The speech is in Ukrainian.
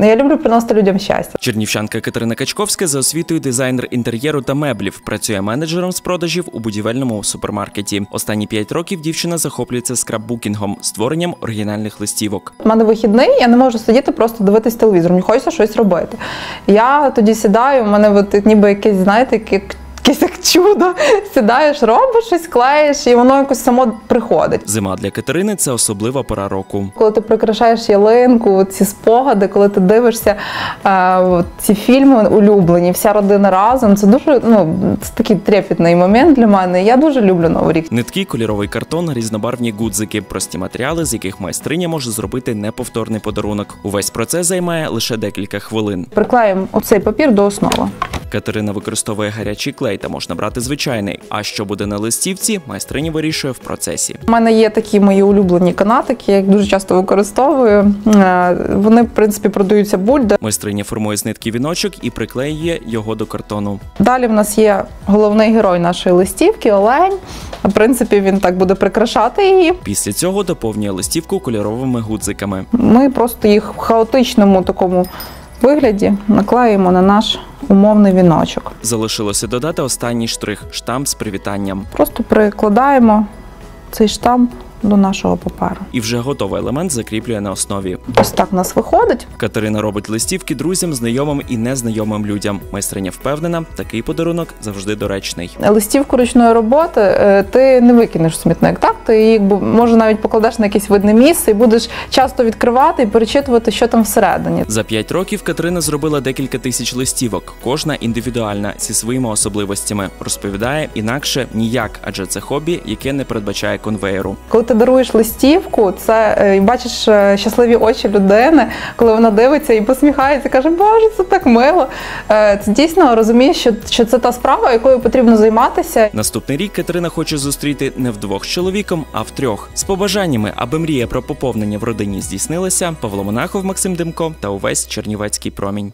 Ну, Я люблю приносити людям щастя. Чернівчанка Катерина Качковська за освітою дизайнер інтер'єру та меблів. Працює менеджером з продажів у будівельному супермаркеті. Останні п'ять років дівчина захоплюється скраббукінгом, створенням оригінальних листівок. У мене вихідний, я не можу сидіти, просто дивитись телевізор. Мені хочеться щось робити. Я тоді сідаю, у мене от, ніби якесь, знаєте, як якесь як чудо. Сідаєш, робиш щось, клеїш, і воно якось само приходить. Зима для Катерини це особлива пора року. Коли ти прикрашаєш ялинку, ці спогади, коли ти дивишся е, ці фільми улюблені, вся родина разом, це дуже ну це такий трепетний момент для мене. Я дуже люблю новий рік. Нитки, кольоровий картон, різнобарвні гудзики, прості матеріали, з яких майстриня може зробити неповторний подарунок. Увесь процес займає лише декілька хвилин. Приклеїмо оцей папір до основи. Катерина використовує гарячий клей та можна брати звичайний. А що буде на листівці, майстриня вирішує в процесі. У мене є такі мої улюблені канатики, я їх дуже часто використовую. Е, Вони, в принципі, продаються будь-де. Майстриня формує з нитки віночок і приклеює його до картону. Далі в нас є головний герой нашої листівки Олень. В принципі, він так буде прикрашати її. Після цього доповнює листівку кольоровими гудзиками. Ми просто їх в хаотичному такому вигляді наклеїмо на наш умовний віночок. Залишилося додати останній штрих штамп з привітанням. Просто прикладаємо цей штамп до нашого паперу. І вже готовий елемент закріплює на основі. Ось так в нас виходить. Катерина робить листівки друзям, знайомим і незнайомим людям. Майстриня впевнена, такий подарунок завжди доречний. Листівку ручної роботи е, ти не викинеш в смітник, так? Ти її може навіть покладеш на якесь видне місце і будеш часто відкривати і перечитувати, що там всередині. За п'ять років Катерина зробила декілька тисяч листівок, кожна індивідуальна зі своїми особливостями. Розповідає інакше ніяк, адже це хобі, яке не передбачає конвеєру. Коли ти даруєш листівку, це е, і бачиш е, щасливі очі людини, коли вона дивиться і посміхається, каже, Боже, це так мило. Е, Це дійсно розумієш, що, що це та справа, якою потрібно займатися. Наступний рік Катерина хоче зустріти не вдвох з чоловіком, а втрьох з побажаннями, аби мрія про поповнення в родині здійснилася. Павло Монахов, Максим Демко та увесь Чернівецький промінь.